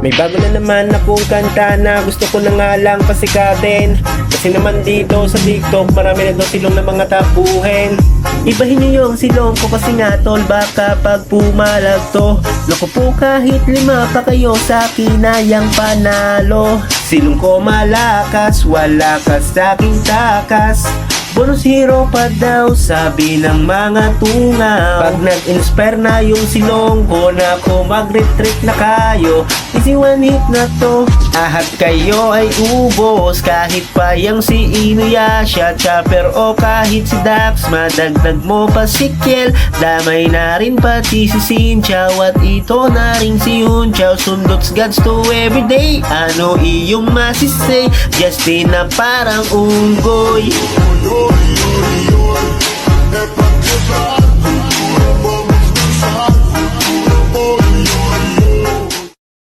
May bago na naman akong kanta na gusto ko na nga lang pasikatin. Kasi naman dito sa TikTok marami na daw silong na mga tapuhin. Ibahin niyo yung silong ko kasi nga tol baka pag pumalag to. Loko po kahit lima pa kayo sa kinayang panalo. Silong ko malakas, wala ka sa aking takas Bonus hero pa daw sabi ng mga tungaw. Pag nag-inspire na yung silong ko na ko mag-retreat na kayo. Easy one hit na to. Ahat kayo ay ubos Kahit pa yung si Inuyasha Chopper o kahit si Dax Madagdag mo pa si Kiel. Damay na rin pati si Sinchaw At ito na rin si Hunchaw Sundots gods to everyday Ano iyong masisay? Justin na parang unggoy